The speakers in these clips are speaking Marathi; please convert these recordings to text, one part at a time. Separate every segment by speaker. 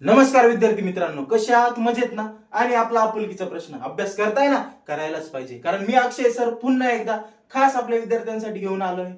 Speaker 1: नमस्कार विद्यार्थी मित्रांनो कसे आहात? मजेत ना? आणि आपला आपुलकीचा प्रश्न अभ्यास करताय ना? करायलाच पाहिजे. कारण मी अक्षय सर पुन्हा एकदा खास आपल्या विद्यार्थ्यांसाठी घेऊन आलोय.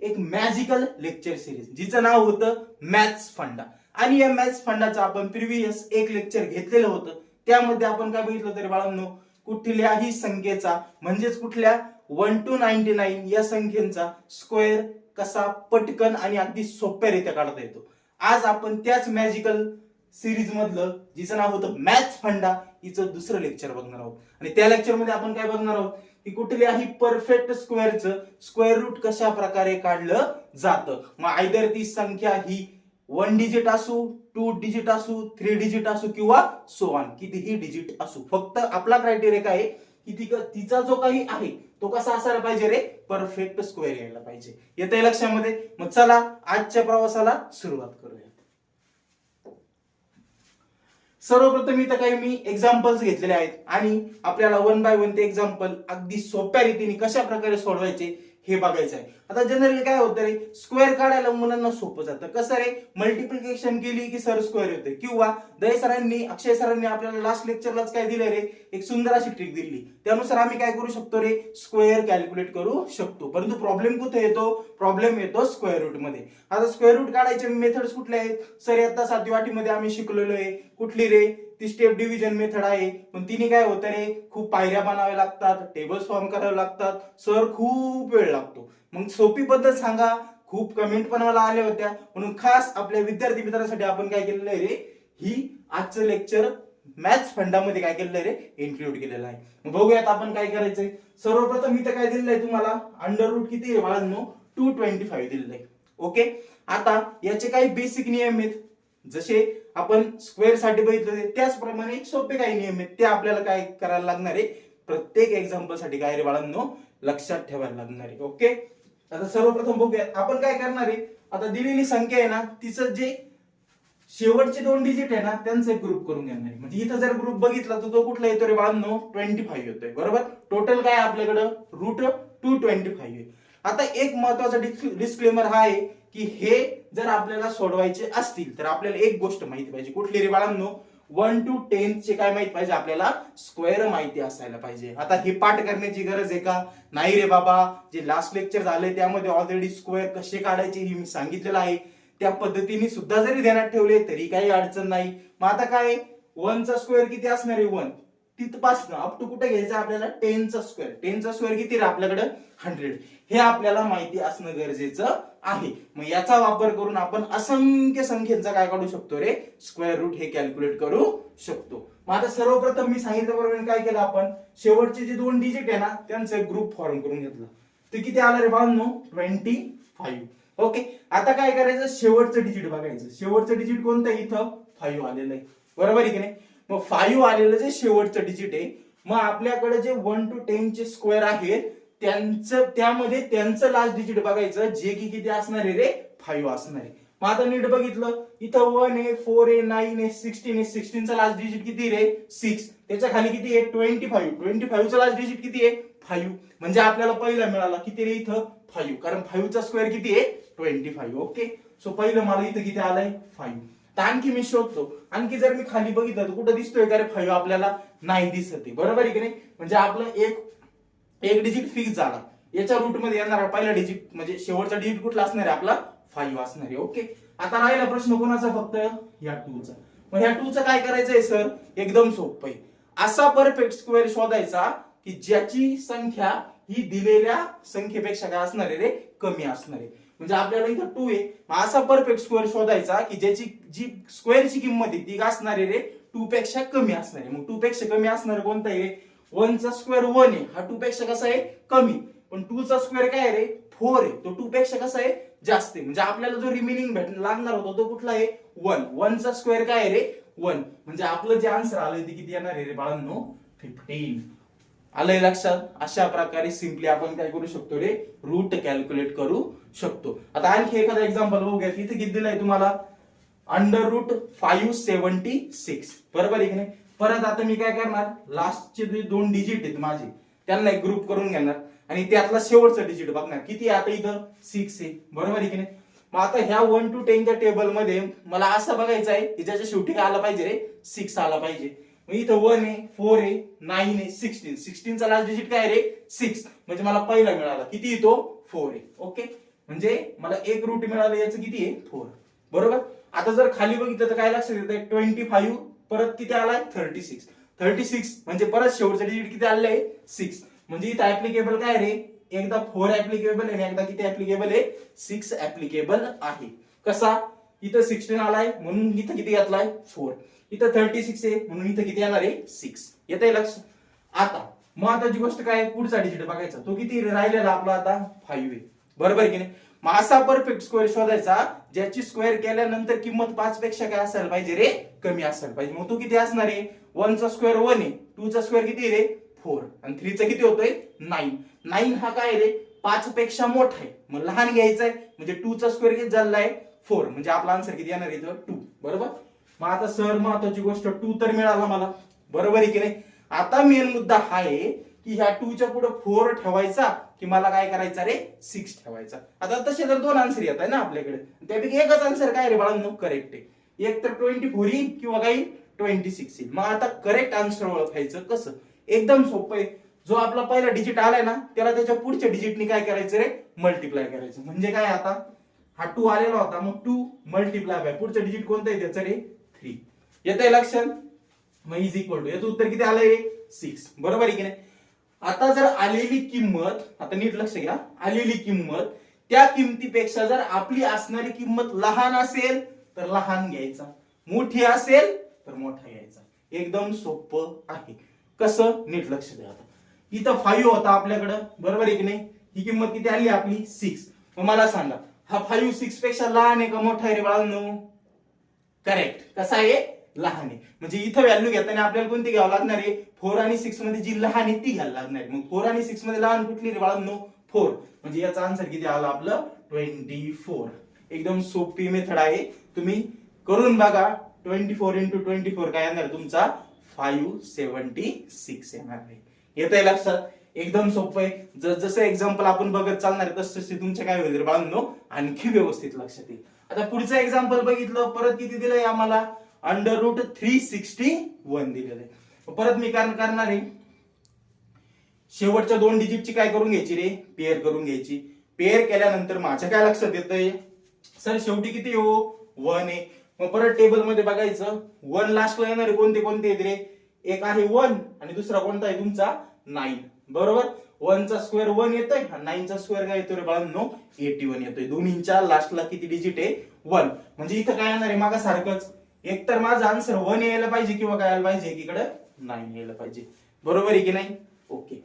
Speaker 1: एक मॅजिकल लेक्चर सिरीज जिचं नाव होतं मॅथ्स फंडा आणि या मॅथ्स फंडाचं आपण प्रिव्हियस एक लेक्चर घेतलेलं होतं. त्यामध्ये आपण काय बघितलं तरी बाळांनो कुठल्याही संख्येचा म्हणजेच कुठल्या वन टू नाईन्टी नाईन या संख्येचा स्क्वेअर कसा पटकन आणि अगदी सोप्या रित्या काढता येतो. आज आपण त्याच मॅजिकल सिरीज मधलं जिचं नाव होतं मॅथ्स फंडा हिचं दुसरं लेक्चर बघणार आहोत. आणि त्या लेक्चरमध्ये आपण काय बघणार आहोत? की कुठल्याही परफेक्ट स्क्वेअरचं स्क्वेअर रूट कशा प्रकारे काढलं जातं? मग आयदर ती संख्या ही वन डिजिट असू टू डिजिट असू थ्री डिजिट असू किंवा सो ऑन कितीही डिजिट असू. फक्त आपला क्रायटेरिया काय आहे? की ती तिचा जो काही आहे तो कसा असायला पाहिजे रे? परफेक्ट स्क्वेअर यायला पाहिजे. येते लक्षामध्ये? मग चला आजच्या प्रवासाला सुरुवात करूया. सर्वप्रथम इथं काही मी एक्झाम्पल्स घेतलेले आहेत. आणि आपल्याला वन बाय वन ते एक्झाम्पल अगदी सोप्या रीतीने कशा प्रकारे सोडवायचे हे बघायचं आहे. आता जनरली काय होतं रे? स्क्वेअर काढायला मुलांना सोपं जातं. कसं रे? मल्टिप्लिकेशन केली की सर स्क्वेअर होते किंवा दय सरांनी अक्षय सरांनी आपल्याला लास्ट लेक्चरलाच काय दिलं रे? एक सुंदर अशी ट्रिक दिली. त्यानुसार आम्ही काय करू शकतो रे? स्क्वेअर कॅल्क्युलेट करू शकतो. परंतु प्रॉब्लेम कुठे येतो? प्रॉब्लेम येतो स्क्वेअर रूटमध्ये. आता स्क्वेअर रूट काढायचे मेथड्स कुठले आहेत? सर आता सातवी वाटीमध्ये आम्ही शिकलेलो आहे. कुठली रे? ती स्टेप डिव्हिजन मेथड आहे. पण तिने काय होतं रे खूप पायऱ्या बनाव्या लागतात टेबल्स फॉर्म करावे लागतात सर खूप वेळ लागतो. मग सोपी पद्धत सांगा खूप कमेंट पण मला आल्या होत्या. म्हणून खास आपल्या विद्यार्थी मित्रांसाठी आपण काय केलेलं आहे रे ही आजचं लेक्चर मॅथ्स फंडामध्ये काय केलेलं आहे रे इन्क्लूड केलेलं आहे. मग बघूयात आपण काय करायचंय. सर्वप्रथम इथं काय दिलेलं आहे तुम्हाला? अंडर रूट किती आहे बाळांनो? टू ट्वेंटी फाईव्ह दिलेलं आहे. ओके आता याचे काही बेसिक नियम आहेत. जसे आपण स्क्वेअरसाठी बघितलं त्याचप्रमाणे एक सोपे काही नियम आहेत. ते आपल्याला काय करायला लागणार आहे? प्रत्येक एक्झाम्पलसाठी काय रे बाळांनो? लक्षात ठेवायला लागणार आहे. ओके आता सर्वप्रथम बघूया. आपण काय करणार आहे? आता दिलेली संख्या आहे ना तिचं जे शेवटचे दोन डिजिट आहे ना त्यांचा एक ग्रुप करून घेणार आहे. म्हणजे इथं जर ग्रुप बघितला तर तो कुठला येतो रे बाळांनो? ट्वेंटी फाईव्ह येतोय. बरोबर? टोटल काय आपल्याकडं? रूट टू ट्वेंटी फाईव्ह आहे. आता एक महत्त्वाचा डिस्क्लेमर हा आहे की हे जर आपल्याला सोडवायचे असतील तर आपल्याला एक गोष्ट माहिती पाहिजे. कुठली रे बाळांनो? वन टू टेन चे काय माहिती पाहिजे? आपल्याला स्क्वेअर माहिती असायला पाहिजे. आता हे पाठ करण्याची गरज आहे का? नाही रे बाबा. जे लास्ट लेक्चर झाले त्यामध्ये ऑलरेडी स्क्वेअर कसे काढायचे हे मी सांगितलेलं आहे. त्या पद्धतीने सुद्धा जरी ध्यानात ठेवले तरी काही अडचण नाही. मग आता काय? वनचा स्क्वेअर किती असणार आहे? वन तिथपासनं अप टू कुठे घ्यायचं आपल्याला? टेनचा स्क्वेअर टेनचा स्क्वेअर किती रे आपल्याकडे? हंड्रेड हे आपल्याला माहिती असणं गरजेचं आहे. मग याचा वापर करून आपण असंख्य संख्येचा काय काढू शकतो रे? स्क्वेअर रूट हे कॅल्क्युलेट करू शकतो. मग आता सर्वप्रथम मी सांगितल्याप्रमाणे काय केलं आपण? शेवटचे जे दोन डिजिट आहे ना त्यांचा एक ग्रुप फॉर्म करून घेतला. ते किती आलं रे बाळांनो ट्वेंटी फाईव्ह ओके आता काय करायचं? शेवटचं डिजिट बघायचं. शेवटचं डिजिट कोणतं? इथं फाईव्ह आलेलं आहे. बरोबर आहे की नाही? मग फाईव्ह आलेलं जे शेवटचं डिजिट आहे मग आपल्याकडे जे वन टू टेन चे स्क्वेअर आहेत त्यांचं त्यामध्ये त्यांचं लास्ट डिजिट बघायचं जे की किती असणार आहे रे? फाईव्ह असणार आहे. मग आता नीट बघितलं इथं वन आहे फोर आहे नाईन आहे सिक्स्टीन आहे सिक्स्टीनचा लास्ट डिजिट किती रे? सिक्स त्याच्याखाली किती आहे? ट्वेंटी फाईव्ह ट्वेंटी फाईव्हचा लास्ट डिजिट किती आहे? फाईव्ह म्हणजे आपल्याला पहिला मिळाला. किती रे इथं? फाईव्ह कारण फाईव्हचा स्क्वेअर किती आहे? ट्वेंटी फाईव्ह ओके सो पहिलं मला इथं किती आलंय? फाईव्ह तर आणखी मी शोधतो. आणखी जर मी खाली बघितलं तर कुठं दिसतोय का रे फाईव्ह आपल्याला? नाही दिसत बरोबर आहे की नाही? म्हणजे आपलं एक एक डिजिट फिक्स झाला. याच्या रूटमध्ये येणारा पहिला डिजिट म्हणजे शेवटचा डिजिट कुठला असणार आहे? आपला फाईव्ह असणार आहे. ओके आता राहिला प्रश्न कोणाचा फक्त? या टूचा मग ह्या टू चा काय करायचंय सर एकदम सोपं आहे. असा परफेक्ट स्क्वेअर शोधायचा की ज्याची संख्या ही दिलेल्या संख्येपेक्षा काय असणार आहे रे? कमी असणार आहे. म्हणजे आपल्याला इथं टू आहे. असा परफेक्ट स्क्वेअर शोधायचा की ज्याची जी स्क्वेअरची किंमत आहे ती असणार आहे रे टू पेक्षा कमी असणार. आहे मग टू पेक्षा कमी असणार कोणता आहे वनचा स्क्वेअर वन आहे. हा टू पेक्षा कसा आहे? कमी. पण टू चा स्क्वेअर काय आहे रे? फोर आहे. तो टू पेक्षा कसा आहे? जास्त आहे. म्हणजे आपल्याला जो रिमेनिंग भेट लागणार होता तो कुठला आहे? वन वनचा स्क्वेअर काय आहे रे? वन म्हणजे आपलं जे आन्सर आलंय ते किती येणार आहे रे बाळांनो? फिफ्टीन आलंय लक्षात? अशा प्रकारे सिम्पली आपण काय करू शकतो रे? रूट कॅल्क्युलेट करू शकतो. आता आणखी एखादा एक्झाम्पल बघूया इथे किती दिलंय तुम्हाला? Under root five seventy six बरोबर आहे की नाही? परत आता मी काय करणार? लास्टचे जे दोन डिजिट आहेत माझे त्यांना एक ग्रुप करून घेणार. आणि त्यातला शेवटचा डिजिट बघणार. किती आहे आता इथं? सिक्स आहे. बरोबर आहे की नाही? मग आता ह्या वन टू टेनच्या टेबलमध्ये मला असं बघायचं आहे की ज्याच्या शेवटी आला पाहिजे रे सिक्स आला पाहिजे. मग इथं वन आहे फोर आहे नाईन आहे सिक्स्टीन सिक्स्टीनचा लास्ट डिजिट काय रे? सिक्स म्हणजे मला पहिला मिळाला. किती येतो? फोर आहे. ओके म्हणजे मला एक रूट मिळालं याचं किती आहे? फोर बरोबर? आता जर खाली बघितलं तर काय लक्षात येतं ट्वेंटी फाईव्ह परत किती आलाय? थर्टी सिक्स थर्टी सिक्स म्हणजे परत शेवटचं डिजिट किती आलेलं? आहे सिक्स म्हणजे इथं ऍप्लिकेबल काय रे? एकदा फोर ऍप्लिकेबल आहे आणि एकदा किती ऍप्लिकेबल आहे? सिक्स ऍप्लिकेबल आहे. कसा? इथं सिक्स्टीन आलाय म्हणून इथं किती घातलाय? फोर इथं थर्टी सिक्स आहे म्हणून इथं किती येणार आहे? सिक्स येत आहे लक्ष. आता मग आता जी गोष्ट काय? पुढचा डिजिट बघायचा. तो किती राहिलेला आपला आता? फाईव्ह आहे. बरोबर आहे की नाही? मग असा परफेक्ट स्क्वेअर शोधायचा ज्याची स्क्वेअर केल्यानंतर किंमत पाच पेक्षा काय असायला पाहिजे रे? कमी असायला पाहिजे. मग तो किती असणार आहे? वनचा स्क्वेअर वन आहे. टू चा स्क्वेअर किती आहे रे? फोर आणि थ्रीचा किती होतोय? नाईन नाईन हा काय आहे रे? पाच पेक्षा मोठा आहे. मग लहान घ्यायचा आहे म्हणजे टू चा स्क्वेअर किती झालेला आहे? फोर म्हणजे आपला आन्सर किती येणार आहे टू बरोबर? मग आता सर महत्वाची गोष्ट टू तर मिळाला मला. बरोबर आहे की नाही? आता मेन मुद्दा हा आहे की ह्या टू च्या पुढे फोर ठेवायचा की मला काय करायचा? रे सिक्स ठेवायचा. आता तसे तर दोन आन्सर येत आहे ना आपल्याकडे. त्यापैकी एकच आन्सर काय रे बाळांनो? करेक्ट आहे. एक तर ट्वेंटी फोर येईल किंवा काही ट्वेंटी सिक्स येईल. मग आता करेक्ट आन्सर ओळखायचं कसं? एकदम सोपं आहे. जो आपला पहिला डिजिट आलाय ना त्याला त्याच्या पुढच्या डिजिटनी काय करायचं रे? मल्टिप्लाय करायचं. म्हणजे काय आता? हा टू आलेला होता मग टू मल्टिप्लाय बाय पुढचं डिजिट कोणतं आहे त्याचं रे? थ्री येत आहे लक्षात मग इज इक्वल टू याचं उत्तर किती आलंय रे? सिक्स बरोबर आहे की नाही? आता जर आलेली किंमत आता नीट लक्ष घ्या आलेली किंमत त्या किमतीपेक्षा जर आपली असणारी किंमत लहान असेल तर लहान घ्यायचा. मोठी असेल तर मोठा घ्यायचा. एकदम सोपं आहे. कसं? नीट लक्ष द्या आता. इथं फाईव्ह होता आपल्याकडं. बरोबर आहे की नाही? ही किंमत किती आली आपली? सिक्स मग मला सांगा हा फाईव्ह सिक्सपेक्षा लहान आहे का मोठा आहे रे बाळांनो करेक्ट कसा आहे? लहान आहे. म्हणजे इथं व्हॅल्यू घेताना आपल्याला कोणती घ्यावं लागणार आहे? फोर आणि सिक्समध्ये जी लहान आहे ती घ्यायला लागणार आहे. मग फोर आणि सिक्समध्ये लहान कुठली रे बाळांनो फोर म्हणजे याचा आन्सर किती आला आपलं? ट्वेंटी फोर एकदम सोपी मेथड आहे. तुम्ही करून बघा. Twenty four into twenty four काय येणार? तुमचा फाईव्ह सेव्हन्टी सिक्स येणार आहे. येत आहे लक्षात? एकदम सोपं आहे. जस जसं एक्झाम्पल आपण बघत चालणार तसं तस तसे तुमच्या काय होईल बाळांनो? आणखी व्यवस्थित लक्षात येईल. आता पुढचं एक्झाम्पल बघितलं परत किती दिलंय आम्हाला? Under root three sixty one दिलेलं आहे. परत मी कारण करणार आहे. शेवटच्या दोन डिजिटची काय करून घ्यायची रे? पेअर करून घ्यायची. पेअर केल्यानंतर माझ्या काय लक्षात येतंय? सर शेवटी किती हो? वन आहे. मग परत टेबलमध्ये बघायचं. वन लास्टला येणारे कोणते कोणते आहेत रे? एक आहे वन आणि दुसरा कोणता आहे तुमचा? नाईन बरोबर? वनचा स्क्वेअर वन येतोय नाईनचा स्क्वेअर काय येतोय रे बाळांनो? एटी वन येतोय. दोन्हीच्या लास्टला किती डिजिट आहे? वन म्हणजे इथं काय येणार आहे मागा सारखंच? एक तर माझा आन्सर वन यायला पाहिजे किंवा काय यायला पाहिजे? एकीकडे नाईन यायला पाहिजे. बरोबर आहे की नाही? ओके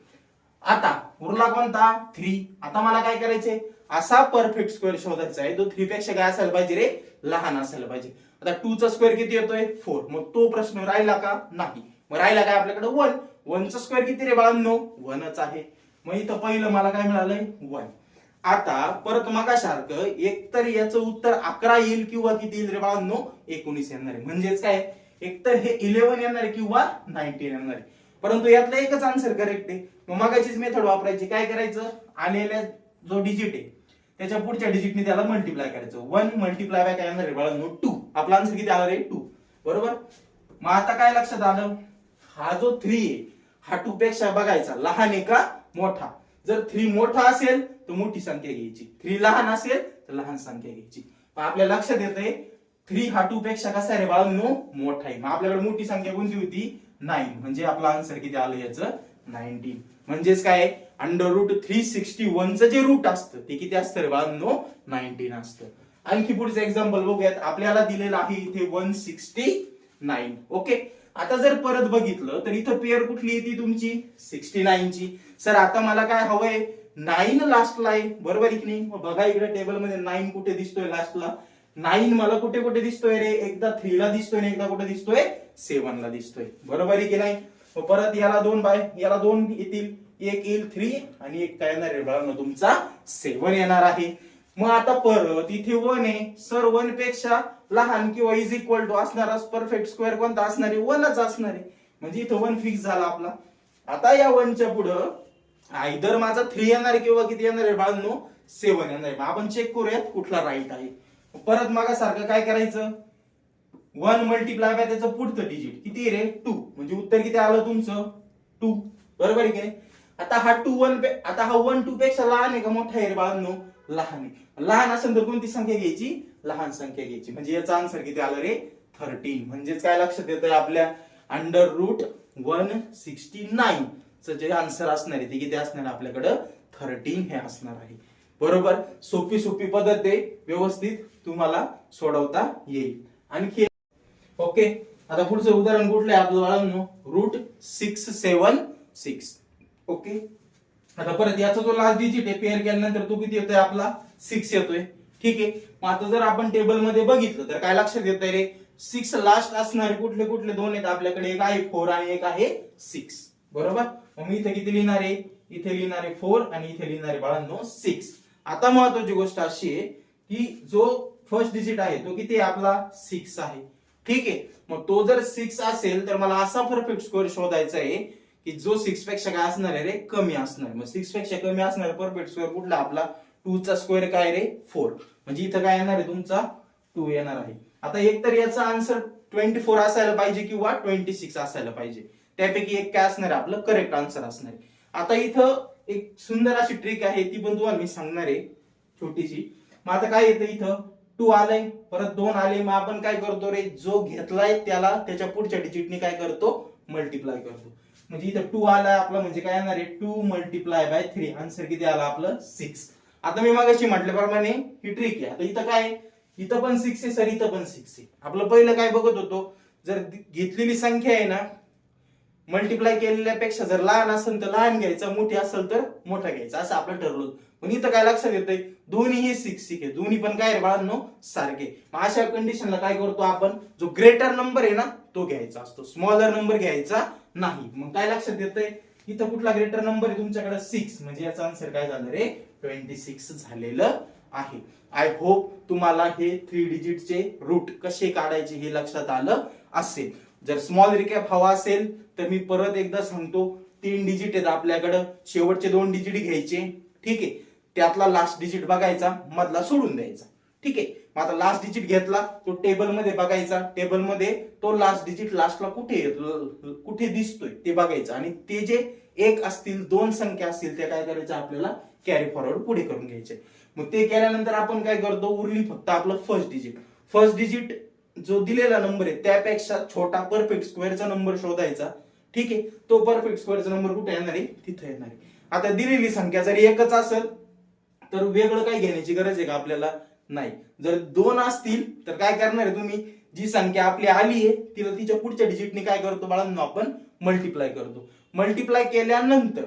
Speaker 1: आता उरला कोणता? थ्री आता मला काय करायचंय? असा परफेक्ट स्क्वेअर शोधायचा आहे. तो थ्री पेक्षा काय असायला पाहिजे रे? लहान असायला पाहिजे. आता टू चा स्क्वेअर किती येतोय? फोर मग तो प्रश्न राहिला का? नाही. मग राहिला काय आपल्याकडे? वन वनचा स्क्वेअर किती रे बाळांनो? वनच आहे. मग इथं पहिलं मला काय मिळालंय? वन आता परत मगासारखं एक तर याचं उत्तर अकरा येईल किंवा किती येईल रे बाळांनो? एकोणीस येणार आहे. म्हणजेच काय? एक तर हे इलेव्हन येणार आहे किंवा नाईन्टीन येणार आहे. परंतु यातलं एकच आन्सर करेक्ट आहे. मग मगाचीच मेथड वापरायची. काय करायचं? आलेल्या जो डिजिट आहे त्याच्या पुढच्या डिजिटने त्याला मल्टिप्लाय करायचं. वन मल्टिप्लाय बाय काय येणार आहे बाळांनो? टू आपला आन्सर किती आला रे? टू बरोबर? मग आता काय लक्षात आलं? हा जो थ्री आहे हा टू पेक्षा बघायचा लहान आहे का? मोठा. जर थ्री मोठा असेल तर मोठी संख्या घ्यायची. थ्री लहान असेल तर लहान संख्या घ्यायची. आपल्या लक्षात येतंय थ्री हा टू पेक्षा कसा आहे रे बाळांनो? मोठा आहे. मग आपल्याकडे मोठी संख्या कोणती होती? नाईन. म्हणजे आपला आन्सर किती आलं याचं? नाईन्टीन. म्हणजेच काय? अंडर रूट थ्री सिक्स्टी वनचं जे रूट असतं ते किती असतं रे बाळांनो? नाईन्टीन असतं. आणखी पुढचं एक्झाम्पल बघूयात. आपल्याला दिलेलं आहे इथे वन सिक्स्टी नाईन ओके? आता जर परत बघितलं तर इथं पेअर कुठली येते तुमची? सिक्स्टी ची. सर आता मला काय हवंय? नाईन लास्टला आहे. बरोबर की नाही? बघा इकडे टेबलमध्ये नाईन कुठे दिसतोय लास्टला नाईन मला कुठे कुठे दिसतोय रे? एकदा थ्रीला दिसतोय आणि एकदा कुठे दिसतोय? सेवन ला दिसतोय. बरोबर आहे की नाही? परत याला दोन बाय याला दोन येतील. एक येईल थ्री आणि एक काय येणार आहे? तुमचा सेवन येणार आहे. मग आता परत इथे वन आहे. सर वनपेक्षा लहान किंवा इज इक्वल टू असणारा परफेक्ट स्क्वेअर कोणता असणार? आहे वनच असणार. आहे म्हणजे इथं वन फिक्स झाला आपला. आता या वनच्या पुढं आयदर माझा थ्री येणार आहे किंवा किती येणार आहे बाळांनो? सेवन येणार आहे. आपण चेक करूयात कुठला राईट आहे. परत मागासारखं काय करायचं? वन मल्टिप्लाय बाय त्याचं पुढचं डिजिट किती रे? टू म्हणजे उत्तर किती आलं तुमचं? टू बरोबर आहे की नाही? आता हा टू वन आता हा वन टू पेक्षा लहान आहे का? मोठा आहे रे बाळांनो? लहान आहे. लहान असेल तर कोणती संख्या घ्यायची? लहान संख्या घ्यायची. म्हणजे याचा आन्सर किती आलं रे? थर्टीन म्हणजेच काय लक्षात येतंय आपल्या? Under root one sixty nine जे आन्सर असणार आहे ते किती असणार आपल्याकडं? थर्टीन हे असणार आहे. बरोबर? सोपी सोपी पद्धत आहे. व्यवस्थित तुम्हाला सोडवता येईल. आणखी ओके. आता पुढचं उदाहरण कुठलं आहे आपलं root six seven six okay? आता परत याचा जो लास्ट डिजिट आहे पेअर केल्यानंतर तो किती येतोय आपला? सिक्स येतोय. ठीक आहे? मग आता जर आपण टेबलमध्ये बघितलं तर काय लक्षात येत रे सिक्स लास्ट असणारे कुठले कुठले दोन आहेत आपल्याकडे? एक आहे फोर आणि एक आहे सिक्स बरोबर? मग मी इथे किती लिहिणार आहे? इथे लिहिणार आहे फोर आणि इथे लिहिणार आहे बाळांनो सिक्स आता महत्वाची गोष्ट अशी आहे की जो फर्स्ट डिजिट आहे तो किती आहे? आपला सिक्स आहे. ठीक आहे? मग तो जर सिक्स असेल तर मला असा परफेक्ट स्कोअर शोधायचा आहे की जो सिक्सपेक्षा काय असणार आहे रे? कमी असणार. मग सिक्सपेक्षा कमी असणार परफेक्ट स्क्वेअर कुठला? आपला टू चा स्क्वेअर काय रे? फोर म्हणजे इथं काय येणार आहे तुमचा? टू येणार आहे. आता एक तर याचा आन्सर ट्वेंटी फोर असायला पाहिजे किंवा ट्वेंटी सिक्स असायला पाहिजे. त्यापैकी एक काय असणार आहे? आपलं करेक्ट आन्सर असणार आहे. आता इथं एक सुंदर अशी ट्रिक आहे ती पण तुम्हाला मी सांगणार आहे छोटीशी. मग आता काय येतं इथं? टू आलंय परत दोन आले मग आपण काय करतो रे? जो घेतलाय त्याला त्याच्या पुढच्या डिजिटने काय करतो? मल्टिप्लाय करतो. म्हणजे इथं टू आलाय आपला म्हणजे काय येणार आहे? Two multiply by three answer किती आला आपलं? सिक्स आता मी मागाशी म्हटल्याप्रमाणे ही ट्रिक आहे. आता इथं काय आहे? इथं पण सिक्स आहे सर इथं पण सिक्स आहे. आपलं पहिलं काय बघत होतो? जर घेतलेली संख्या आहे ना मल्टिप्लाय केलेल्यापेक्षा जर लहान असेल तर लहान घ्यायचा मोठी असेल तर मोठा घ्यायचा. असं आपलं ठरलं पण इथं काय लक्षात येतंय? दोन्ही हे सिक्स सिक्स आहे. दोन्ही पण काय बाळांनो? सारखे. मग अशा कंडिशनला काय करतो आपण? जो ग्रेटर नंबर आहे ना तो घ्यायचा असतो. स्मॉलर नंबर घ्यायचा. नाही. मग काय लक्षात येतंय? इथं कुठला ग्रेटर नंबर आहे तुमच्याकडे? सिक्स म्हणजे याचा आन्सर काय झालं रे? ट्वेंटी सिक्स झालेलं आहे. आय होप तुम्हाला हे थ्री डिजिटचे रूट कसे काढायचे हे लक्षात आलं असेल. जर स्मॉल रिकॅप हवा असेल तर मी परत एकदा सांगतो तीन डिजिट आहेत आपल्याकडं. शेवटचे दोन डिजिट घ्यायचे. ठीक आहे? त्यातला लास्ट डिजिट बघायचा मधला सोडून द्यायचा. ठीक आहे. मग आता लास्ट डिजिट घेतला तो टेबलमध्ये बघायचा. टेबलमध्ये तो लास्ट डिजिट लास्टला कुठे येतो, कुठे दिसतोय ते बघायचं. आणि ते जे एक असतील दोन संख्या असतील ते काय करायचं आपल्याला? कॅरी फॉरवर्ड पुढे करून घ्यायचे. मग ते केल्यानंतर आपण काय करतो? उरली फक्त आपलं फर्स्ट डिजिट फर्स्ट डिजिट जो दिलेला नंबर आहे त्यापेक्षा छोटा परफेक्ट स्क्वेअरचा नंबर शोधायचा. ठीक आहे? तो परफेक्ट स्क्वेअरचा नंबर कुठे येणार आहे? तिथे येणार आहे. आता दिलेली संख्या जर एकच असेल तर वेगळं काय घेण्याची गरज आहे का आपल्याला? नाही. जर दोन असतील तर काय करणार आहे तुम्ही? जी संख्या आपली आली आहे तिला तिच्या पुढच्या डिजिटने काय करतो बाळांनो? आपण मल्टिप्लाय करतो. मल्टिप्लाय केल्यानंतर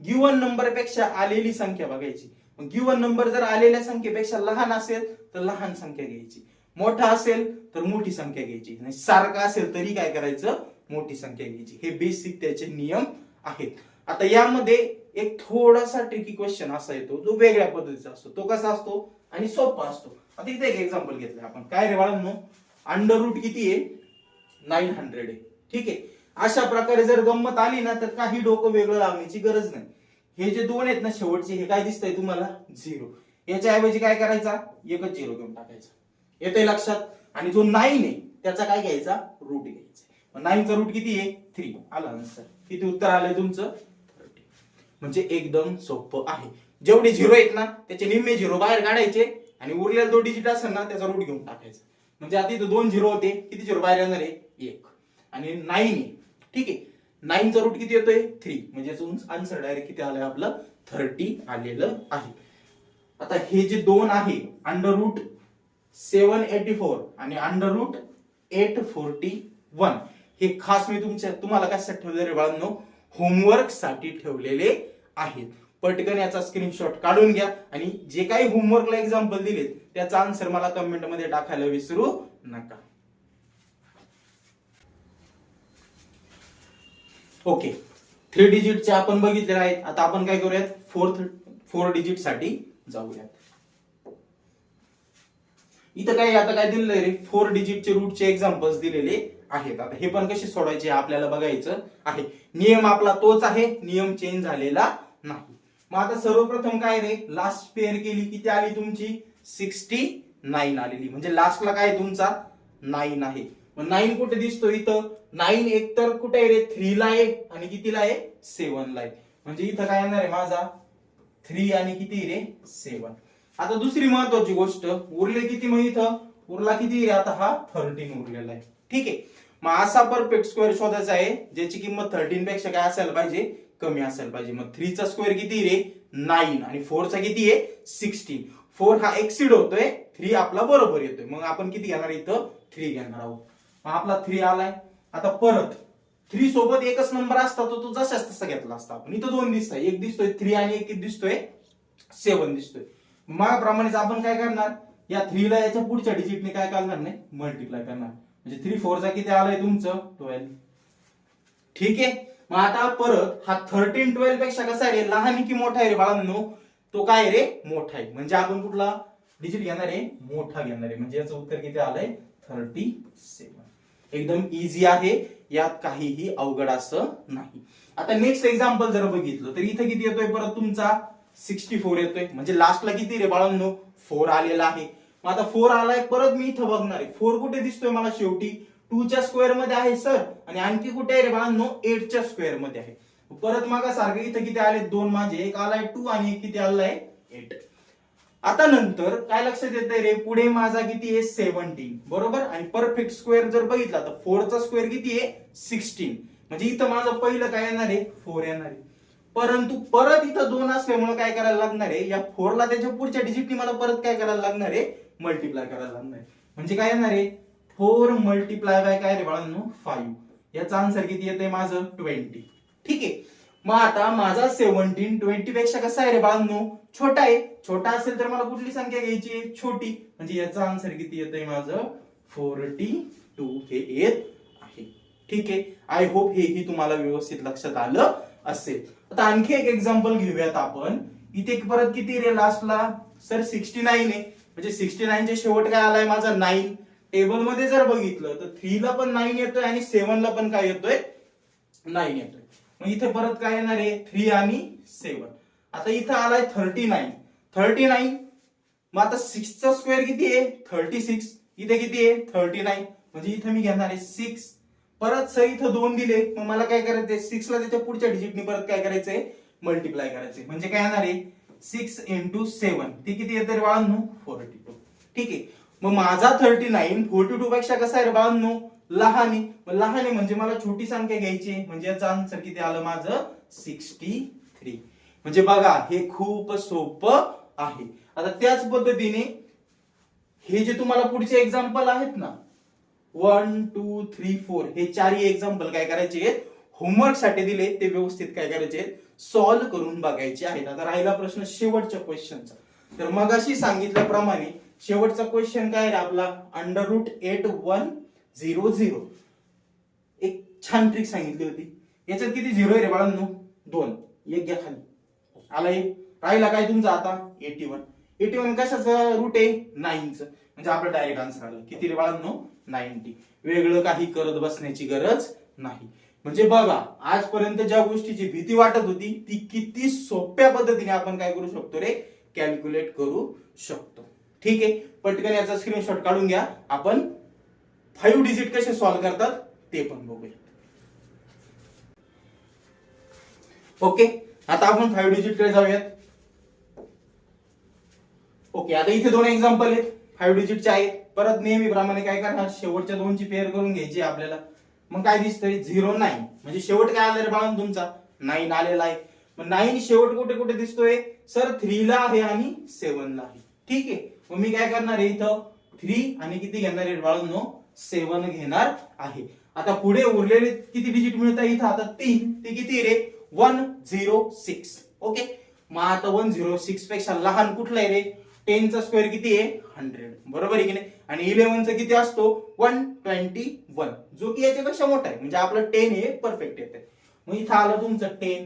Speaker 1: गिवन नंबरपेक्षा आलेली संख्या बघायची. गिवन नंबर जर आलेल्या संख्येपेक्षा लहान असेल तर लहान संख्या घ्यायची. मोठा असेल तर मोठी संख्या घ्यायची. आणि सारखा असेल तरी काय करायचं? मोठी संख्या घ्यायची. हे बेसिक त्याचे नियम आहेत. आता यामध्ये एक थोडासा ट्रिकी क्वेश्चन असा येतो जो वेगळ्या पद्धतीचा असतो. तो कसा असतो? आणि सोपा असतो. आता इथे एक एक्झाम्पल घेतलं आपण. काय रे बाळांनो? अंडर रूट किती आहे? नाईन हंड्रेड आहे. ठीक आहे? अशा प्रकारे जर गंमत आली ना तर काही डोकं वेगळं लावण्याची गरज नाही. हे जे दोन आहेत ना शेवटचे हे काय दिसतंय तुम्हाला? झिरो याच्या ऐवजी काय करायचा? एकच झिरो घेऊन टाकायचा. येतंय लक्षात? आणि जो नाईन आहे त्याचा काय घ्यायचा? रूट घ्यायचा. नाईनचा रूट किती आहे? थ्री आला आन्सर किती उत्तर आलंय तुमचं? म्हणजे एकदम सोपं आहे. जेवढे झिरो आहेत ना त्याचे निम्मे झिरो बाहेर काढायचे आणि उरलेला जो डिजिट असेल ना त्याचा रूट घेऊन टाकायचा. म्हणजे आता इथं दोन झिरो होते किती झिरो बाहेर येणार आहे? एक. आणि नाईन ठीक आहे. नाईनचा रूट किती येतोय? थ्री म्हणजे आन्सर डायरेक्ट किती आलंय आपलं? थर्टी आलेलं आहे. आता हे जे दोन आहे under root seven eighty four आणि under root eight forty one हे खास मी तुमच्या तुम्हाला कशासाठी ठेवलेले रे बाळांनो? होमवर्कसाठी ठेवलेले आहेत. पटकन याचा स्क्रीनशॉट काढून घ्या आणि जे काही होमवर्कला एक्झाम्पल दिलेत त्याचा आन्सर मला कमेंटमध्ये टाकायला विसरू नका. ओके थ्री डिजिटचे आपण बघितलेले आहेत. आता आपण काय करूयात? फोर्थ फोर डिजिटसाठी जाऊयात. इथं काय आता काय दिलेलं रे? फोर डिजिटचे रूटचे एक्झाम्पल्स दिलेले आहेत. आता हे पण कसे सोडायचे आपल्याला बघायचं आहे. नियम आपला तोच आहे. नियम चेंज झालेला नाही. मग आता सर्वप्रथम काय रे? लास्ट पेअर केली किती आली तुमची? सिक्स्टी नाईन आलेली. म्हणजे लास्टला काय तुमचा? नाईन आहे. मग नाईन कुठे दिसतो इथं? नाईन एक तर कुठे आहे रे? थ्रीला आहे. आणि कितीला आहे? सेव्हनला आहे. म्हणजे इथं काय येणार आहे माझा? थ्री आणि किती रे? सेवन आता दुसरी महत्वाची गोष्ट उरले किती मग इथं? उरला किती रे? आता हा थर्टीन उरलेला आहे. ठीक आहे. मग असा परफेक्ट स्क्वेअर शोधायचा आहे ज्याची किंमत थर्टीन पेक्षा काय असायला पाहिजे? कमी असायला पाहिजे. मग थ्रीचा स्क्वेअर किती रे? नाईन आणि फोरचा किती आहे? सिक्स्टीन फोर हा एक्सिड होतोय. थ्री आपला बरोबर येतोय. मग आपण किती घेणार इथं? थ्री घेणार आहोत. मग आपला थ्री आलाय. आता परत थ्री सोबत एकच नंबर असता तो तो जसाच तसा घेतला असता आपण. इथं दोन दिसतोय. एक दिसतोय थ्री आणि एक दिसतोय सेवन दिसतोय. मागाप्रमाणेच आपण काय करणार? या थ्रीला याच्या पुढच्या डिजिटने काय करणार नाही? मल्टिप्लाय करणार. म्हणजे थ्री फोरचा किती आलाय तुमचं? ट्वेल्व ठीक आहे? मग आता परत हा थर्टीन ट्वेल्वपेक्षा कसा आहे रे? लहान की मोठा आहे रे बाळांनो? तो काय रे? मोठा आहे. म्हणजे आपण कुठला डिजिट घेणार आहे? मोठा घेणार आहे. म्हणजे याचं उत्तर किती आलंय? थर्टी सेवन एकदम इझी आहे. यात काहीही अवघड असं नाही. आता नेक्स्ट एक्झाम्पल जर बघितलं तर इथं किती येतोय? परत तुमचा सिक्स्टी फोर येतोय. म्हणजे लास्टला किती रे बाळांनो? फोर आलेला आहे. मग आता फोर आलाय परत मी इथं बघणार आहे. फोर कुठे दिसतोय मला शेवटी? टूच्या स्क्वेअरमध्ये आहे सर. आणि आणखी कुठे आहे रे बाळांनो एटच्या स्क्वेअरमध्ये आहे. परत मागा सारखं इथं किती आले? दोन माझे. एक आलाय टू आणि एक किती आलाय? एट आता नंतर काय लक्षात येत रे? पुढे माझा किती आहे? सेव्हन्टीन बरोबर? आणि परफेक्ट स्क्वेअर जर बघितला तर फोरचा स्क्वेअर किती आहे? सिक्स्टीन म्हणजे इथं माझं पहिलं काय येणार आहे? फोर येणार आहे. परंतु परत इथं दोन असल्यामुळे काय करायला लागणार आहे? या फोरला त्याच्या पुढच्या डिजिटनी मला परत काय करायला लागणार आहे? मल्टिप्लाय करायला लागणार आहे. म्हणजे काय येणार आहे? फोर मल्टिप्लाय बाय काय रे बाळांनो? फाईव्ह. याचा आन्सर किती येते माझं? ट्वेंटी. ठीक आहे. मग आता माझा सेव्हन्टीन ट्वेंटी पेक्षा कसा आहे रे बाळांनो? छोटा आहे. छोटा असेल तर मला कुठली संख्या घ्यायची आहे? छोटी. म्हणजे याचा आन्सर किती येतंय माझं? फोर्टी टू हे येत आहे. ठीक आहे. आय होप हेही तुम्हाला व्यवस्थित लक्षात आलं असेल. आता आणखी एक एक्झाम्पल घेऊयात आपण. इथे परत किती रे लास्टला सर सिक्स्टी नाईन आहे. म्हणजे सिक्स्टी नाईनचे शेवट काय आलाय माझा? नाईन टेबलमध्ये जर बघितलं तर थ्रीला पण नाईन येतोय आणि सेव्हनला पण काय येतोय? नाईन येतोय. मग इथे परत काय येणार आहे? थ्री आणि सेवन आता इथं आलाय थर्टी नाईन थर्टी नाईन मग आता सिक्सचा स्क्वेअर किती आहे? थर्टी सिक्स इथे किती आहे? थर्टी नाईन म्हणजे इथं मी घेणार आहे सिक्स परत सर इथं दोन दिले. मग मला काय करायचंय? सिक्सला त्याच्या पुढच्या डिजिटने परत काय करायचंय? मल्टिप्लाय करायचंय. म्हणजे काय येणार आहे? सिक्स इंटू सेवन ते किती येते रे बाळांनो? फोर्टी टू ठीक आहे. मग माझा थर्टी नाईन फोर्टी टू पेक्षा कसा आहे बावन्न लहाने. लहाने म्हणजे मला छोटी संख्या घ्यायची म्हणजे याचा आन्सर किती आलं माझं? सिक्स्टी थ्री म्हणजे बघा हे खूप सोपं आहे. आता त्याच पद्धतीने हे जे तुम्हाला पुढचे एक्झाम्पल आहेत ना वन टू थ्री फोर हे चारही एक्झाम्पल काय करायचे आहेत? होमवर्कसाठी दिले ते व्यवस्थित काय करायचे आहेत? सॉल्व्ह करून बघायचे आहेत. आता राहिला प्रश्न शेवटच्या क्वेश्चनचा तर मगाशी सांगितल्याप्रमाणे शेवटचा क्वेश्चन काय आहे आपला? Under root eight one zero zero एक छान ट्रिक सांगितली होती. याच्यात किती झिरो आहे रे बाळांनो? दोन. एक घ्या खाली. आला एक. राहिला काय तुमचा आता? एटी वन एटी वन कशाचं? रूट आहे? नाईनचं म्हणजे आपलं डायरेक्ट आन्सर आलं. किती रे बाळांनो? नाईन्टी वेगळं काही करत बसण्याची गरज नाही. म्हणजे बघा आजपर्यंत ज्या गोष्टीची भीती वाटत होती ती किती सोप्या पद्धतीने आपण काय करू शकतो रे? कॅल्क्युलेट करू शकतो. ठीक आहे. पटकन याचा स्क्रीनशॉट काढून घ्या. आपण फाईव्ह डिजिट कसे सॉल्व्ह करतात ते पण बघूया ओके आता आपण फाईव्ह डिजिटकडे जाऊयात. ओके आता इथे दोन एक्झाम्पल आहेत. फाईव्ह डिजिटचे आहेत. परत नेहमीप्रमाणे काय करणार शेवटच्या दोनची पेअर करून घ्यायची आपल्याला. मग काय दिसतंय? झिरो नाईन म्हणजे शेवट काय आलं रे बाळून तुमचा? नाईन आलेला आहे. मग नाईन शेवट कुठे कुठे दिसतोय? सर थ्रीला आहे आणि सेव्हनला आहे. ठीक आहे? मग मी काय करणार आहे इथं? थ्री आणि किती घेणार आहे? बाळांनो सेवन घेणार आहे. आता पुढे उरलेले किती डिजिट मिळत आहे इथं? आता तीन. ते किती रे? वन झिरो सिक्स ओके मग आता वन झिरो सिक्सपेक्षा लहान कुठलं आहे रे? टेनचा स्क्वेअर किती आहे? हंड्रेड बरोबर आहे की नाही? आणि इलेव्हनचा किती असतो? वन ट्वेंटी वन जो की याच्यापेक्षा मोठा आहे. म्हणजे आपलं टेन हे परफेक्ट येते मग इथं आलं तुमचं टेन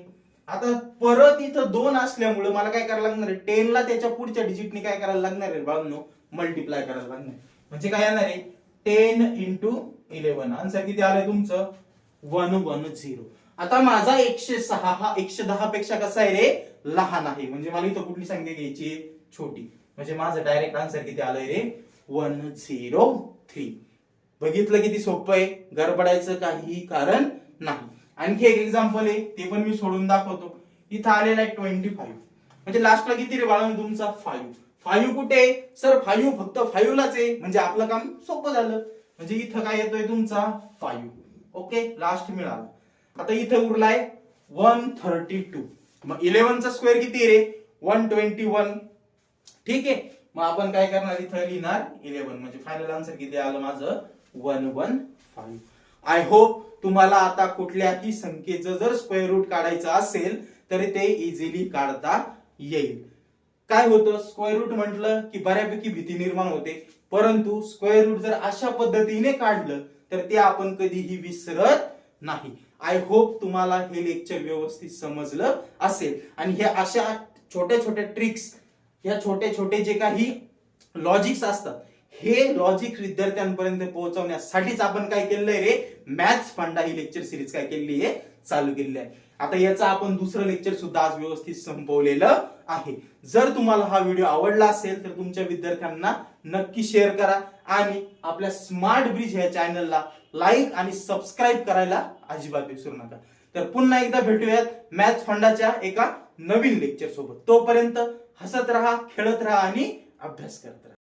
Speaker 1: आता परत इथं दोन असल्यामुळे मला काय करायला लागणार आहे? टेनला त्याच्या पुढच्या डिजिटने काय करायला लागणार आहे? बाळांनो मल्टिप्लाय करायला लागणार म्हणजे काय येणार आहे? टेन इंटू इलेव्हन आन्सर किती आलंय तुमचं? वन वन झिरो आता माझा एकशे सहा हा एकशे दहा पेक्षा कसा आहे रे? लहान आहे. म्हणजे मला इथं कुठली संख्या घ्यायची छोटी. म्हणजे माझं डायरेक्ट आन्सर किती आलंय रे? वन झिरो थ्री बघितलं किती सोपं आहे? गडबडायचं काही कारण नाही. आणखी एक एक्झाम्पल आहे ते पण मी सोडून दाखवतो. इथं आलेला आहे ट्वेंटी फाईव्ह म्हणजे लास्टला किती रे बाळा तुमचा फाईव्ह फाईव्ह कुठे आहे? सर फाईव्ह फक्त फाईव्हलाच आहे. म्हणजे आपलं काम सोपं झालं. म्हणजे इथं काय येतोय तुमचा? फाईव्ह ओके लास्ट मिळाला. आता इथं उरलाय वन थर्टी टू मग इलेव्हनचा स्क्वेअर किती रे? वन ट्वेंटी वन ठीक आहे? मग आपण काय करणार? इथं लिहिणार इलेव्हन म्हणजे फायनल आन्सर किती आलं माझं? One one five I hope तुम्हाला आता कुठल्याही संख्येचं जर स्क्वेअर रूट काढायचं असेल तर ते इझिली काढता येईल. काय होतं? स्क्वेअर रूट म्हटलं की बऱ्यापैकी भीती निर्माण होते. परंतु स्क्वेअर रूट जर अशा पद्धतीने काढलं तर ते आपण कधीही विसरत नाही. आय होप तुम्हाला हे लेक्चर व्यवस्थित समजलं असेल. आणि हे अशा छोट्या छोट्या ट्रिक्स या छोटे छोटे जे काही लॉजिक्स असतात हे लॉजिक विद्यार्थ्यांपर्यंत पोहोचवण्यासाठीच आपण काय केलंय रे? मॅथ्स फंडा ही लेक्चर सिरीज काय केलेली आहे? चालू केलेली आहे. आता याचं आपण दुसरं लेक्चर सुद्धा आज व्यवस्थित संपवलेलं आहे. जर तुम्हाला हा व्हिडिओ आवडला असेल तर तुमच्या विद्यार्थ्यांना नक्की शेअर करा आणि आपल्या स्मार्ट ब्रिज ह्या चॅनलला लाईक आणि सबस्क्राईब करायला अजिबात विसरू नका. तर पुन्हा एकदा भेटूयात मॅथ्स फंडाच्या एका नवीन लेक्चर सोबत. तोपर्यंत हसत राहा खेळत राहा आणि अभ्यास करत